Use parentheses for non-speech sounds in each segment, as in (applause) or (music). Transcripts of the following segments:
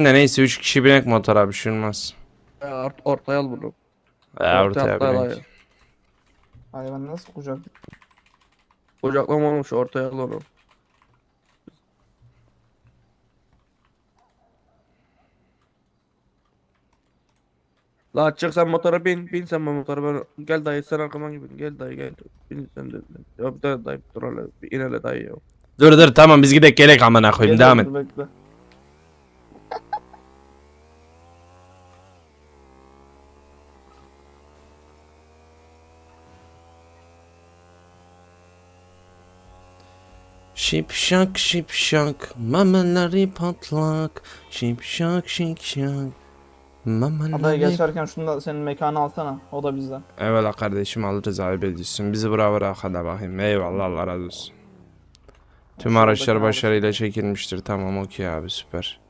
de neyse 3 kişi binek motora bir şey olmaz. Ort ortaya al bunu. Ya ortaya al binek. Hayvan nasıl kucak? Kucaklama olmuş ortaya al onu. La çık sen motora bin, bin sen ben motora ben gel dayı sen arkaman gibi gel dayı gel bin sen de ya bir de dayı dur hele bir in hele dayı ya. Dur dur tamam biz gidek gerek amına koyayım devam et. Bekle. Şipşak şipşak memeleri patlak Şipşak şipşak Adaya memeleri geçerken şunu da senin mekanı alsana. O da bizden. Eyvallah kardeşim alırız abi ediyorsun. Bizi bravo bırak hadi bakayım. Eyvallah Allah razı olsun. Tüm araçlar başarıyla çekilmiştir. Tamam okey abi süper.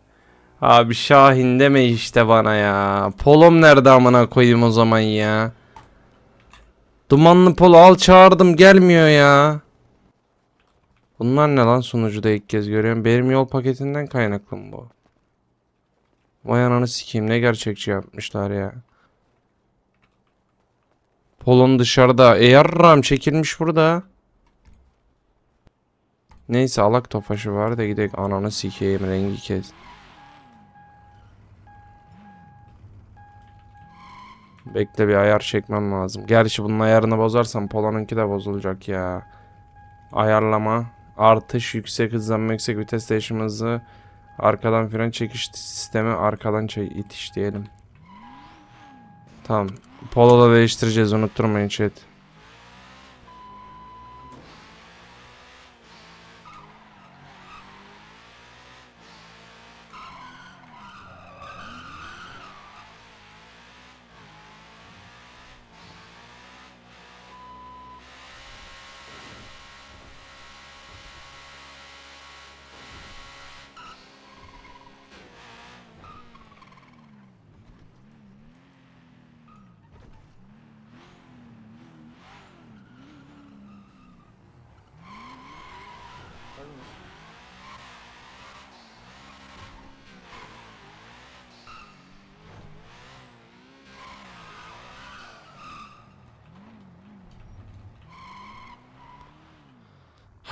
Abi Şahin deme işte bana ya. Polom nerede amına koyayım o zaman ya. Dumanlı polo al çağırdım gelmiyor ya. Bunlar ne lan sunucuda ilk kez görüyorum. Benim yol paketinden kaynaklı mı bu? Vay ananı sikeyim ne gerçekçi yapmışlar ya. Polon dışarıda. E yarram çekilmiş burada. Neyse alak tofaşı var da gidek ananı sikeyim rengi kes. Bekle bir ayar çekmem lazım. Gerçi bunun ayarını bozarsam Polon'unki de bozulacak ya. Ayarlama. Artış yüksek hızlanma yüksek vites değişim hızı. Arkadan fren çekiş sistemi arkadan çek itiş diyelim. Tamam. Polo'da değiştireceğiz unutturmayın chat.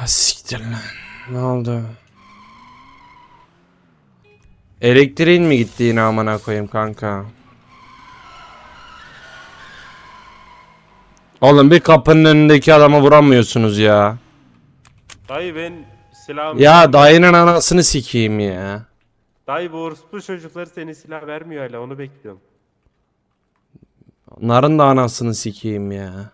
Ha siktir lan. Ne oldu? Elektriğin mi gitti yine amına koyayım kanka? Oğlum bir kapının önündeki adama vuramıyorsunuz ya. Dayı ben silah Ya dayının anasını sikeyim ya. Dayı bu orospu çocukları seni silah vermiyor hala onu bekliyorum. Onların da anasını sikeyim ya.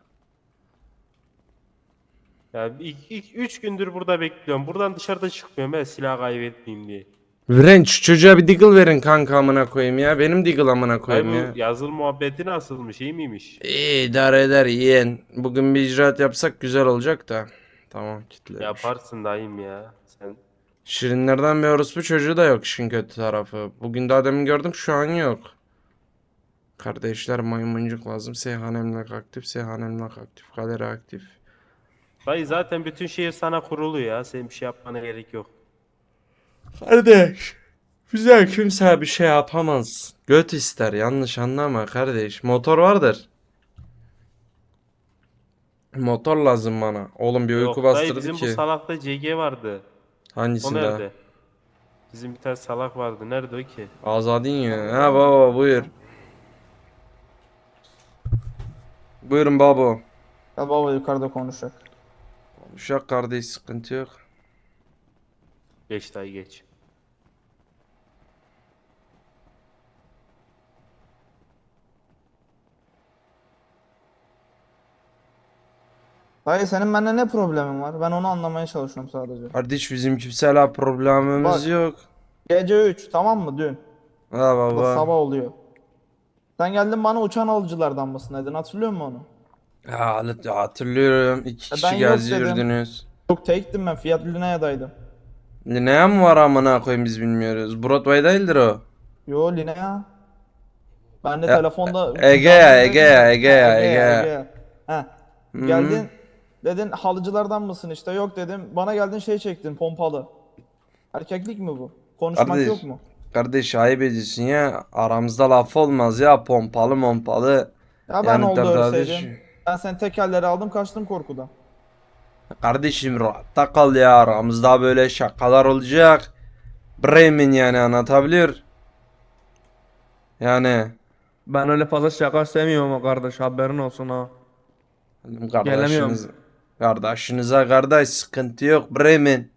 Ya ilk, ilk üç gündür burada bekliyorum. Buradan dışarıda çıkmıyorum ben silah kaybetmeyeyim diye. Viren şu çocuğa bir diggle verin kanka amına koyayım ya. Benim diggle amına koyayım ya. bu yazılı muhabbeti nasılmış iyi miymiş? İyi idare eder yeğen. Bugün bir icraat yapsak güzel olacak da. Tamam kitle. Yaparsın dayım ya. Sen Şirinlerden bir orospu çocuğu da yok işin kötü tarafı. Bugün daha demin gördüm şu an yok. Kardeşler maymuncuk lazım. Seyhan emlak aktif. Seyhan emlak aktif. Galeri aktif. Dayı zaten bütün şehir sana kurulu ya. Senin bir şey yapmana gerek yok. Kardeş. Güzel kimse bir şey yapamaz. Göt ister yanlış anlama kardeş. Motor vardır. Motor lazım bana. Oğlum bir uyku Yok, dayı bastırdı bizim bu ki. salakta CG vardı. O Hangisinde? nerede? Bizim bir tane salak vardı. Nerede o ki? Azadin ya. Ha baba buyur. Buyurun baba. Gel baba yukarıda konuşacak. Uşak kardeş sıkıntı yok. Geç dayı geç. Dayı senin bende ne problemin var? Ben onu anlamaya çalışıyorum sadece. Kardeş bizim kimseyle problemimiz Bak. yok. Gece 3 tamam mı dün? Ha baba. sabah oluyor. Sen geldin bana uçan alıcılardan mısın dedin hatırlıyor musun onu? Ya hat- hatırlıyorum. İki kişi ben yok dedim. Yok tektim ben Fiat Linea'daydım. Linea mı var amına koyayım biz bilmiyoruz. Broadway değildir o. Yo Linea. Ben de Ya, telefonda... Ege ya, Ege ya, Ege ya, Ege ya. Heh. Hı. Geldin dedin halıcılardan mısın işte yok dedim. Bana geldin şey çektin pompalı. Erkeklik mi bu? Konuşmak Kardeş, yok mu? Kardeş ayıp ediyorsun ya. Aramızda laf olmaz ya. Pompalı mompalı. Ya ben oldu kardeş- ölseydim. Ben senin tekerleri aldım kaçtım korkudan. Kardeşim rahatta kal ya. Aramızda böyle şakalar olacak. Bremen yani anlatabiliyor. Yani. Ben öyle fazla şaka sevmiyorum ama kardeş haberin olsun ha. Kardeşiniz, Gelemiyorum. kardeşinize kardeş sıkıntı yok Bremen.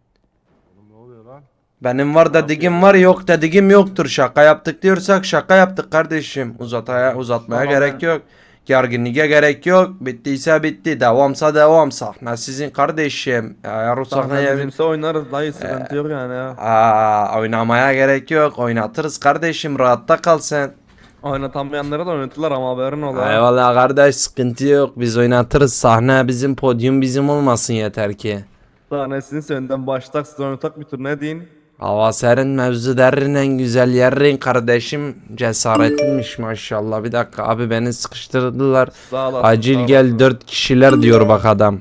Ne oluyor lan? Benim var dediğim var yok dediğim yoktur. Şaka yaptık diyorsak şaka yaptık kardeşim. Uzataya uzatmaya Valla gerek ben- yok. Gerginliğe gerek yok. Bittiyse bitti. Devamsa devam. Sahne sizin kardeşim. Eğer o Sahne sahneye bizimse oynarız dayı sıkıntı yok yani ya. Aa, oynamaya gerek yok. Oynatırız kardeşim. Rahatta kal sen. Oynatamayanları da oynatırlar ama haberin ol ha. Eyvallah kardeş sıkıntı yok. Biz oynatırız. Sahne bizim, podyum bizim olmasın yeter ki. Sahnesini senden baştak siz oynatak bir tur ne deyin? Hava serin, mevzu derin, en güzel yerin kardeşim. Cesaretinmiş maşallah. Bir dakika abi beni sıkıştırdılar. Sağ olasın. sağ Acil gel olasın. dört kişiler diyor bak adam.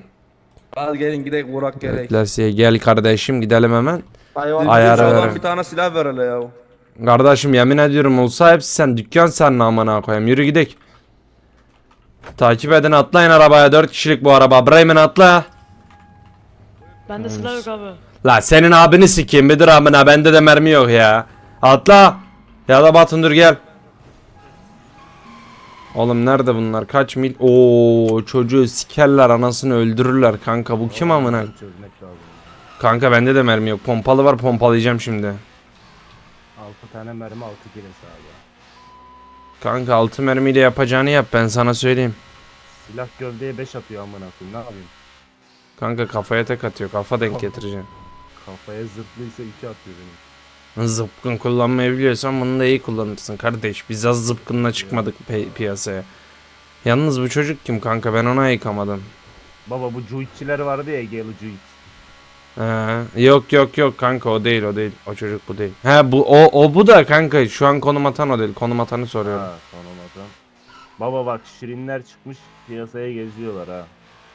Al gelin gidelim Burak gerek. Gel kardeşim gidelim hemen. Dayı var. Ayarı verin. Bir tane silah ver hele ya. Kardeşim yemin ediyorum olsa hepsi sen dükkan sen amına koyayım. Yürü gidelim. Takip edin atlayın arabaya dört kişilik bu araba. Bremen atla. Bende silah yok abi. La senin abini sikeyim bir dur amına bende de mermi yok ya. Atla. Ya da Batın dur gel. Oğlum nerede bunlar? Kaç mil? Oo çocuğu sikerler anasını öldürürler kanka. Bu kim amına? Kanka bende de mermi yok. Pompalı var pompalayacağım şimdi. 6 tane mermi 6 kirin sağda. Kanka altı mermiyle yapacağını yap ben sana söyleyeyim. Silah gövdeye 5 atıyor amına koyayım. Ne yapayım? Kanka kafaya tek atıyor. Kafa denk getireceğim. Kafaya zırhlıysa 2 atıyor benim. Zıpkın kullanmayı biliyorsan bunu da iyi kullanırsın kardeş. Biz az zıpkınla çıkmadık pi- piyasaya. Yalnız bu çocuk kim kanka ben ona yıkamadım. Baba bu cuitçiler vardı ya Egeli cuit. Ee, yok yok yok kanka o değil o değil. O çocuk bu değil. He bu o o bu da kanka şu an konum atan o değil. Konum atanı soruyorum. Ha tamam adam. Baba bak şirinler çıkmış piyasaya geziyorlar ha.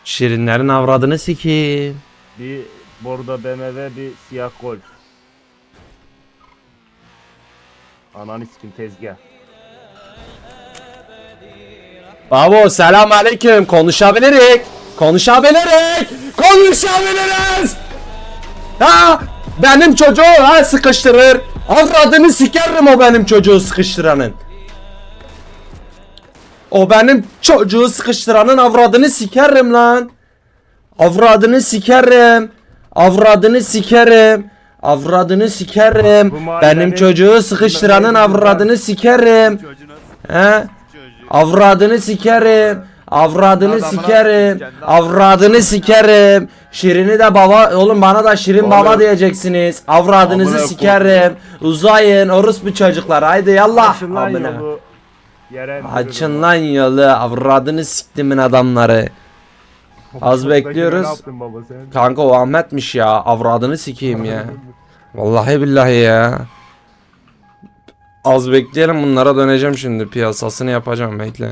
Şirinlerin avradını sikeyim. Bir bordo BMW bir siyah golf. Ananı sikim tezgah. Babo selam aleyküm konuşabilirik. Konuşabilirik. Konuşabiliriz. Ha benim çocuğu ha sıkıştırır. Avradını sikerim o benim çocuğu sıkıştıranın. O benim çocuğu sıkıştıranın avradını sikerim lan. Avradını sikerim. Avradını sikerim. Avradını sikerim. Benim çocuğu sıkıştıranın avradını sikerim. He? Avradını sikerim. Avradını sikerim. Avradını sikerim. Şirin'i de baba oğlum bana da Şirin baba diyeceksiniz. Avradınızı sikerim. Uzayın orospu çocuklar. Haydi yallah. Amına. Açın lan yolu. Avradını siktimin adamları. Az bekliyoruz. Ne yaptın baba sen? Kanka o Ahmet'miş ya. Avradını sikeyim ya. (laughs) Vallahi billahi ya. Az bekleyelim bunlara döneceğim şimdi. Piyasasını yapacağım bekle.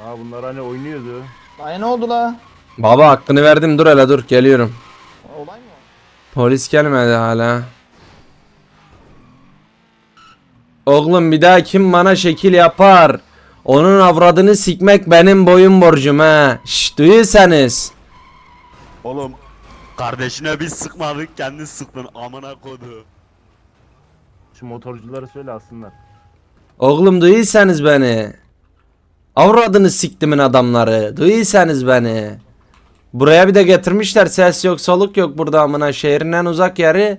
Aa bunlar hani oynuyordu. Dayı ne oldu la? Baba hakkını verdim dur hele dur geliyorum. Olay mı? Polis gelmedi hala. Oğlum bir daha kim bana şekil yapar? Onun avradını sikmek benim boyun borcum ha. Şşş duyuyorsanız. Oğlum kardeşine biz sıkmadık kendi sıktın amına kodu. Şu motorculara söyle aslında. Oğlum duyuyorsanız beni. Avradını siktimin adamları. Duyuyorsanız beni. Buraya bir de getirmişler ses yok soluk yok burada amına şehrin en uzak yeri.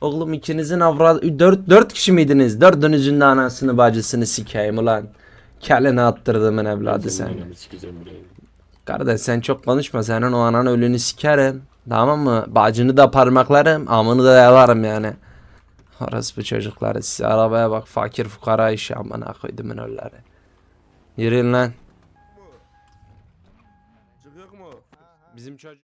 Oğlum ikinizin avradı dört, dört kişi miydiniz? Dördünüzün de anasını bacısını sikeyim ulan. Kelini attırdımın evladı sen. Kardeş sen çok konuşma senin o anan ölünü sikerim. Tamam mı? Bacını da parmaklarım amını da yalarım yani. Orası bu çocukları size arabaya bak fakir fukara işi amına koydumun ölleri. Yürüyün lan. Çıkıyor mu? Bizim çocuk